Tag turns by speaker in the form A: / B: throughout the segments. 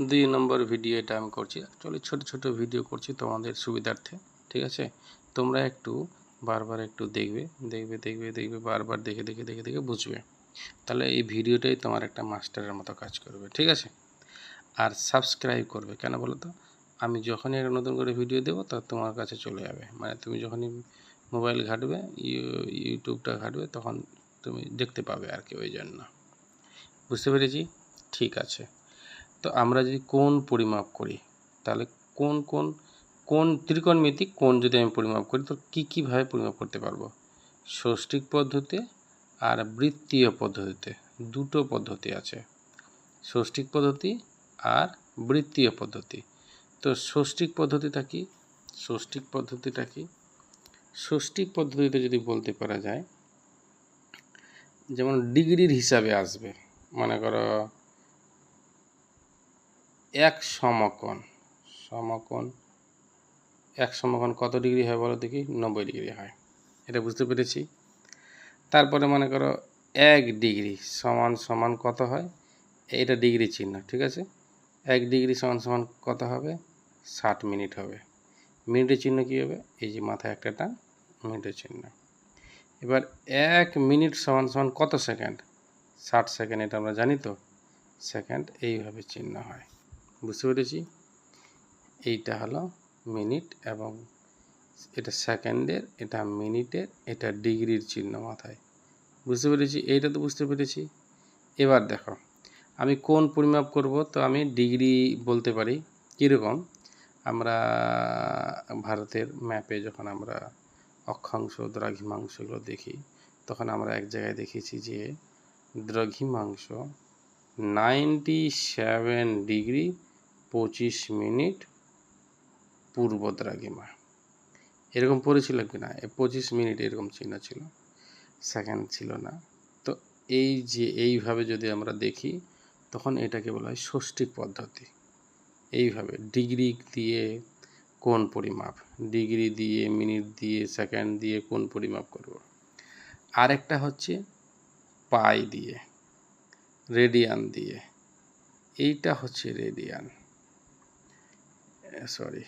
A: দুই নম্বর ভিডিও এটা আমি করছি। অ্যাকচুয়ালি ছোট ছোট ভিডিও করছি তোমাদের সুবিধার্থে, ঠিক আছে? তোমরা একটু বারবার একটু দেখবে দেখবে দেখবে দেখবে, বারবার দেখে দেখে দেখে দেখে বুঝবে। তাহলে এই ভিডিওটাই তোমার একটা মাস্টারের মতো কাজ করবে, ঠিক আছে? আর সাবস্ক্রাইব করবে, কেন বলো তো? আমি যখনই একটা নতুন করে ভিডিও দেবো, তা তোমার কাছে চলে যাবে। মানে তুমি যখনই মোবাইল ঘাটবে, ইউ- ইউটিউবটা ঘাটবে, তখন তুমি দেখতে পাবে আর কি ওই জন্য। বুঝতে পেরেছি? ঠিক আছে। তো আমরা যদি কোন পরিমাপ করি, তাহলে কোন কোন কোন ত্রিকোণমিতিক কোণ যদি আমি পরিমাপ করি, তো কী, কীভাবে পরিমাপ করতে পারব? ষষ্ঠিক পদ্ধতি আর বৃত্তীয় পদ্ধতিতে, দুটো পদ্ধতি আছে। ষষ্ঠিক পদ্ধতি আর বৃত্তীয় পদ্ধতি। তো ষষ্ঠিক পদ্ধতিটা কি? ষষ্ঠিক পদ্ধতিটা কি? ষষ্ঠিক পদ্ধতিতে যদি বলতে পারা যায়, যেমন ডিগ্রির হিসাবে আসবে, মনে করো এক সমকোণ সমকোণ, এক সমকোণ কত ডিগ্রি হয় বলো দেখি? নব্বই ডিগ্রি হয়। এটা বুঝতে পেরেছি। তারপরে মনে করো এক ডিগ্রি সমান সমান কত হয়? এটা ডিগ্রি চিহ্ন, ঠিক আছে? এক ডিগ্রি সমান সমান কত হবে? ষাট মিনিট হবে। মিনিটের চিহ্ন কী হবে? এই যে মাথায় একটা টান, মিনিটের চিহ্ন। এবার এক মিনিট সমান সমান কত সেকেন্ড? ষাট সেকেন্ড এটা আমরা জানি তো? সেকেন্ড এইভাবে চিহ্ন হয়। বুঝতে পেরেছি। এইটা হলো মিনিট এবং এটা সেকেন্ডের, এটা মিনিটের, এটা ডিগ্রির চিহ্ন মাথায়। বুঝতে পেরেছি? এইটা তো বুঝতে পেরেছি। এবার দেখো, আমি কোন পরিমাপ করব? তো আমি ডিগ্রি বলতে পারি, কীরকম? আমরা ভারতের ম্যাপে যখন আমরা অক্ষাংশ দ্রাঘিমাংশগুলো দেখি, তখন আমরা এক জায়গায় দেখেছি যে দ্রাঘিমাংশ নাইনটি সেভেন ডিগ্রি পঁচিশ মিনিট পূর্ব দ্রাঘিমা। এরকম পড়েছিল কি না পঁচিশ মিনিট এরকম চিহ্ন ছিল। সেকেন্ড ছিল না। তো এই যে এইভাবে যদি আমরা দেখি, তখন এটাকে বলা হয় ষষ্ঠিক পদ্ধতি। এইভাবে ডিগ্রি দিয়ে কোন পরিমাপ? ডিগ্রি দিয়ে, মিনিট দিয়ে, সেকেন্ড দিয়ে কোন পরিমাপ করব? আরেকটা হচ্ছে পাই দিয়ে, রেডিয়ান দিয়ে। এইটা হচ্ছে রেডিয়ান। সরি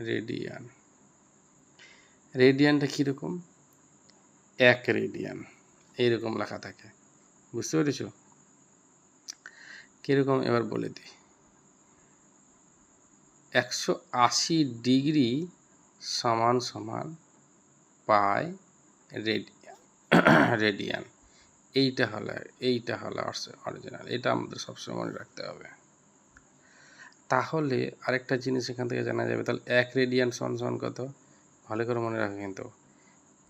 A: রেডিয়ান রেডিয়ানটা কীরকম? এক রেডিয়ান এইরকম লেখা থাকে। বুঝতে পেরেছ? কীরকম? এবার বলে দিই। একশো আশি ডিগ্রি সমান সমান পায় রেডিয়ান রেডিয়ান এইটা হলো এইটা হলো অরিজিনাল এটা আমাদের সবসময় মনে রাখতে হবে। তাহলে আরেকটা জিনিস এখান থেকে জানা যাবে, তাহলে এক রেডিয়ান সমান সমান কত? ভালো করে মনে রাখো কিন্তু।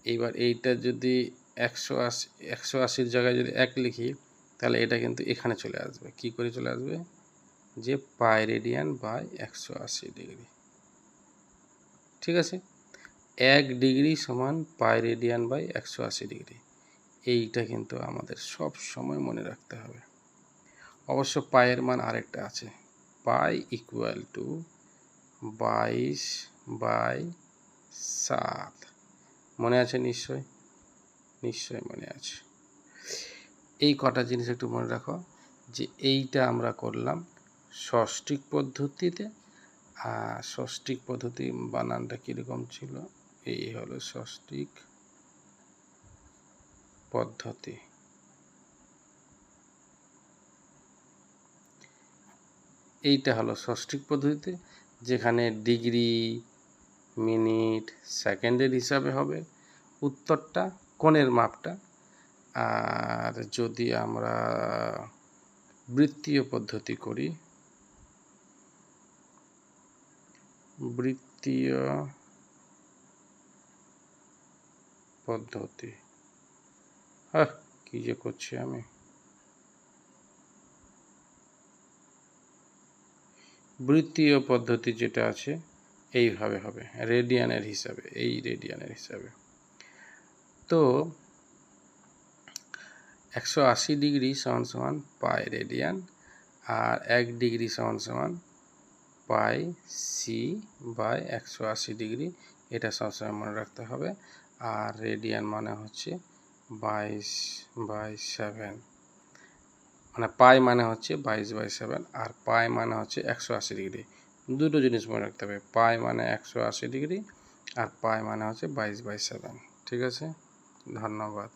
A: এইবার এইটা যদি একশো আশি, একশো আশির জায়গায় যদি এক লিখি, তাহলে এটা কিন্তু এখানে চলে আসবে। কি করে চলে আসবে? যে পাই রেডিয়ান বাই একশো আশি ডিগ্রি। ঠিক আছে? এক ডিগ্রি সমান পাই রেডিয়ান বাই একশো আশি ডিগ্রি। এইটা কিন্তু আমাদের সব সময় মনে রাখতে হবে। অবশ্য পায়ের মান আরেকটা আছে। পাই ইকুয়াল টু বাইশ বাই সাত। মনে আছে নিশ্চয়? নিশ্চয় মনে আছে। এই কটা জিনিস একটু মনে রাখো যে এইটা আমরা করলাম ষষ্ঠিক পদ্ধতিতে। আর ষষ্ঠিক পদ্ধতি বানানটা কীরকম ছিল? এই হলো ষষ্ঠিক পদ্ধতি। এইটা হলো ষষ্ঠিক পদ্ধতিতে, যেখানে ডিগ্রি মিনিট সেকেন্ডের হিসাবে হবে উত্তরটা, কোণের মাপটা। আর যদি আমরা বৃত্তীয় পদ্ধতি করি, বৃত্তীয় পদ্ধতি। হ্যাঁ কী যে করছি আমি। বৃত্তীয় পদ্ধতি যেটা আছে, এইভাবে হবে। রেডিয়ানের হিসাবে, এই রেডিয়ানের হিসাবে। তো একশো আশি ডিগ্রি সমান সমান পাই রেডিয়ান আর এক ডিগ্রি সমান সমান পাই সি বাই একশো আশি ডিগ্রি। এটা সবসময় মনে রাখতে হবে। আর রেডিয়ান মানে হচ্ছে বাইশ বাই সেভেন। মানে পাই মানে হচ্ছে বাইশ বাই সেভেন আর পাই মানে হচ্ছে একশো আশি ডিগ্রি। দুটো জিনিস মনে রাখতে হবে, পাই মানে একশো আশি ডিগ্রি আর পাই মানে হচ্ছে বাইশ বাই সেভেন, ঠিক আছে? ধন্যবাদ।